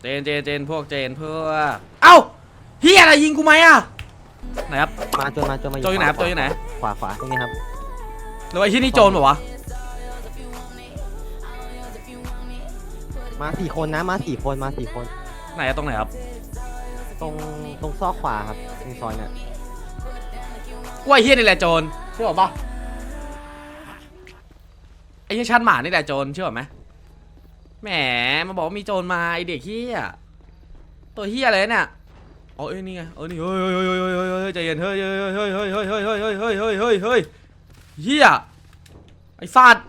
เจนเจนเจนพวกเจนพวกเอ้าเฮียอะไรยิงกูไหมอะไหนครับ มาจนมาจนมาโจอยู่ไหนครับโจอยู่ไหน ขวาขวาตรงนี้ครับหรือว่าไอ้ที่นี่โจรเปล่าวะมาสี่คนนะมาสี่คนมาสี่คน ไหนอะตรงไหนครับตรงตรงซอกขวาครับตรงซอยเนี่ยกูว่าไอ้เฮียนี่แหละโจรเชื่อป่ะไอ้เฮียชันหมานี่แหละโจรเชื่อไหม แหมมาบอกว่ามีโจรมาไอเด็กเฮียตัวเฮียอะไรเนี่ยอ๋อเอ้ยนี่ไงเออนี่เฮ้ยเฮ้ยเฮ้ยเฮ้ยเฮ้ยเฮ้ยเฮ้ยใจเย็นเฮ้ยเฮ้ยเฮ้ยเฮ้ยเฮ้ยเฮ้ยเฮ้ยเฮ้ยเฮ้ยเฮ้ยเฮ้ยเฮียไอ้สัตว์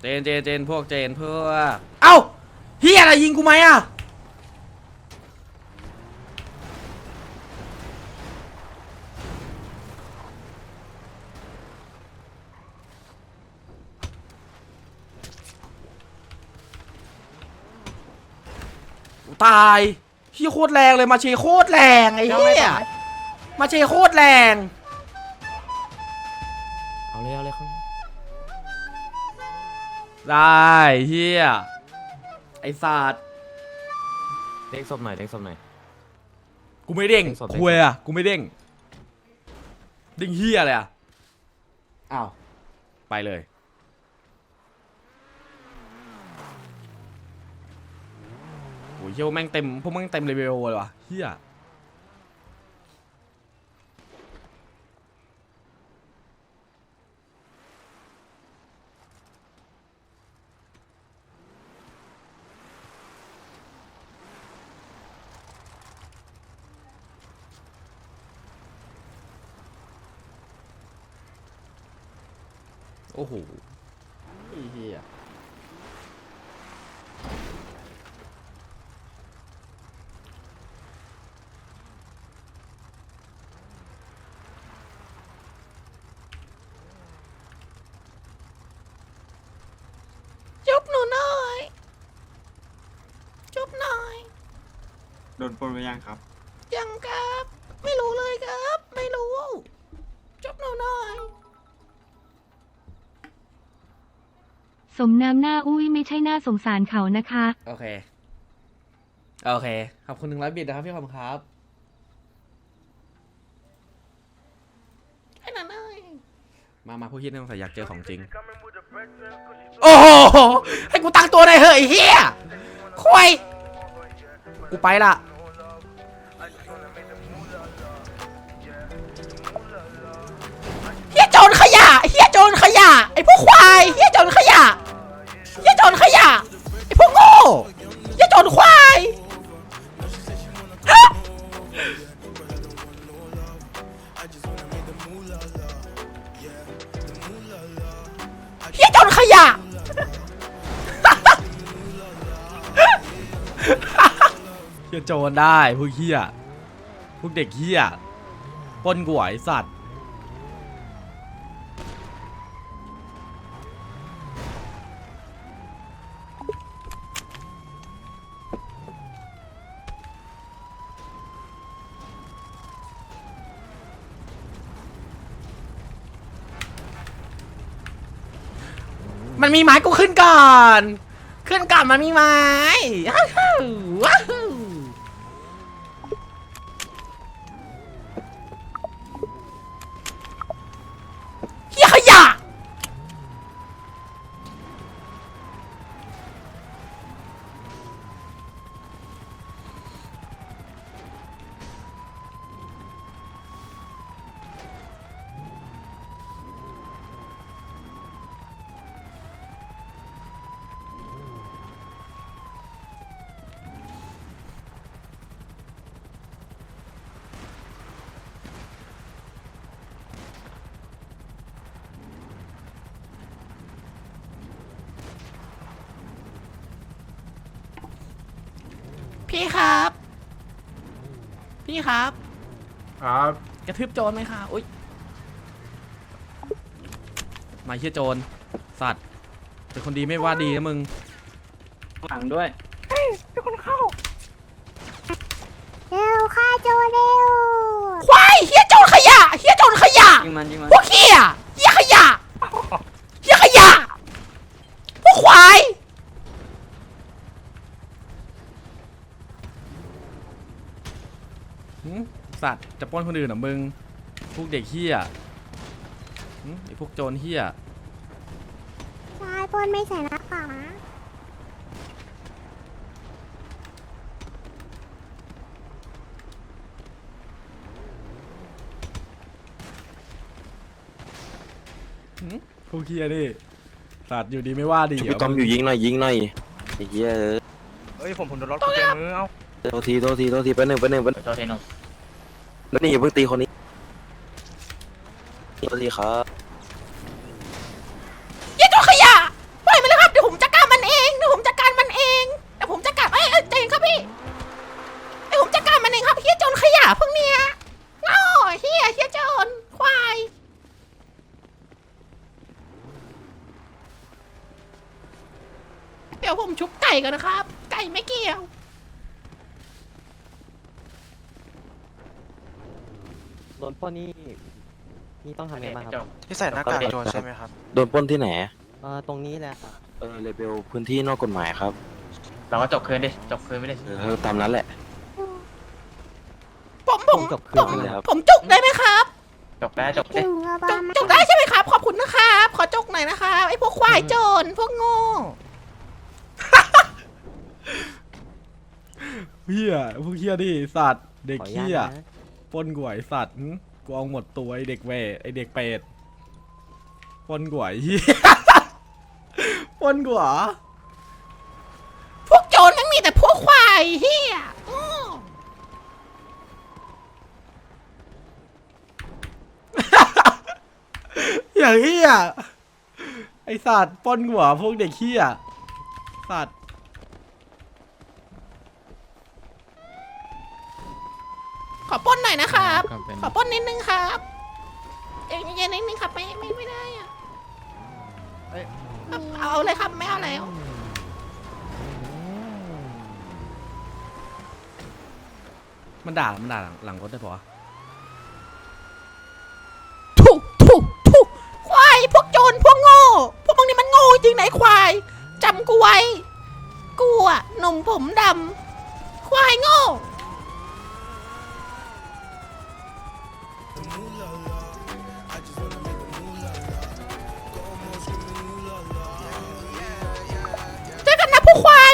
เจนเจนเจนพวกเจนเพวกเอ้าเฮียอะไรยิงกูไหมอะ ตายเฮียโคตรแรงเลยมาเชโคตรแรงไอ้เหี้ยมาเชโคตรแรง เอาเลยเอาเลยครับได้เฮียไอ้สัตว์เด้งศพหน่อยเด้งศพหน่อย กูไม่เด้งเด้งสดเด้งคุยอะกูไม่เด้งเด้งเฮียเลยอะอ้าวไปเลยโอ้ย เฮียแม่งเต็มพวกแม่งเต็มเลเวลเลยว่ะเฮียโอ้โหเฮีย จุบหนูหน่อย จุบหน่อย โดนปล้นไปยังครับ ยังครับ ไม่รู้เลยครับ ไม่รู้จุบหนูหน่อยสมน้ำหน้าอุ้ยไม่ใช่หน้าสงสารเขานะคะ โอเค โอเค ขอบคุณหนึ่งร้อยบิตนะครับพี่คำครับ ไอ้นั่นเอ้ยมา มาผู้คิดนี่ต้องใส่อยากเจอของจริง โอ้โห ให้กูตั้งตัวได้อยเหอะไอ้เฮียคุยกูไปละ อ้พวกควายเฮียโจรขยะเฮียโจรขยะไอ้พวกโง่เฮียโจรควายเฮียโจรขยะเฮียโจรได้พวกเฮียพวกเด็กเฮียป้นกวะไอ้สัตว์ มันมีไม้กูขึ้นก่อน ขึ้นก่อนมันมีไม้ พี่ครับ พี่ครับ ครับกระทืบโจรไหมคะอุ้ยมาเชี่ยโจร สัตว์ เป็นคนดีไม่ว่าดีนะมึง หลังด้วย เร็วฆ่าโจรเร็ว ควายเฮียโจรขยะเฮียโจรขยะ ยิงมันยิงมัน พวกเฮียเฮียขยะเฮียข สัตว์จะปล้นคนอื่นเหรอมึงพวกเด็กเฮี้ยหึไอพวกโจรเฮี้ยชายปนไม่ใส่หน้ากากนะหึพวกเฮี้ยนี่สัตว์อยู่ดีไม่ว่าดีพี่กอมอยู่ยิงหน่อยยิงหน่อยไอ้เหี้ยเอ้ยเฮ้ยผมผมโดนรถกุญแจมือเอ้าโทษทีโทษทีโทษทีแป๊บหนึงแป๊บหนึงแป๊บหนึงโทษทีน้อง แล้วนี่อย่าเพิ่งตีคนนี้โทษทีครับ อย่าตัวขยะปล่อยมันเลยครับเดี๋ยวผมจัดการมันเองเดี๋ยวผมจัดการมันเองเดี๋ยวผมจัดการเอ้ยเอ้ยใจเย็นครับพี่เดี๋ยวผมจัดการมันเองครับเฮียโจรขยะพวกเนี้ยโง่เฮียเฮียโจรควายเดี๋ยวผมชุบไก่ก่อนนะครับ ไก่ไม่เกี่ยว โด นปล้นนี่นี่ต้องทำยังไงบ้างครับที่ใส่หน้ากากโจรใช่ไหมครับ โดนปล้นที่ไหน เอ่อตรงนี้แหละครับเออเลเบลพื้นที่นอกกฎหมายครับ เราก็จบคืนดิ จบคืนไม่ได้เออตามนั้นแหละ ผมผมจบคืผนมไปเลยครับ ผมจุกได้ไหมครับจบแล้วจบถึดิงกระบาจุกมาจุกได้ใช่ไหมครับ ขอบคุณนะครับ ขอจุกหน่อยนะครับไอ้พวกควายโจรพวกโง่เฮี้ยพวกเฮี้ยนี่สัตว์เด็กขออนุเฮี้ยญาตนะ ปล้นกวยสัตว์หึกูเอาหมดตัวไอเด็กเวรไอเด็กเป็ดปล้นกวยเฮี้ยปล้นกวย พวกโจรทั้งมีแต่พวกควายเฮียอย่างเฮียไอสัตว์ปล้นกวพวกเด็กเฮียสัตว์ ขอปล้นหน่อยนะครับขอปล้นนิดนึงครับเย็นเย็นนิดนึงครับไม่ไม่ไม่ได้อะเอาเอาเลยครับไม่เอาแล้วมันด่า มันด่าหลังหลังรถได้ปะวะถูกถูกถูกควายพวกโจรพวกโง่พวกมึงนี่มันโง่จริงไหนควายจำกูไว้กูอะหนุ่มผมดำควายโง่ เจ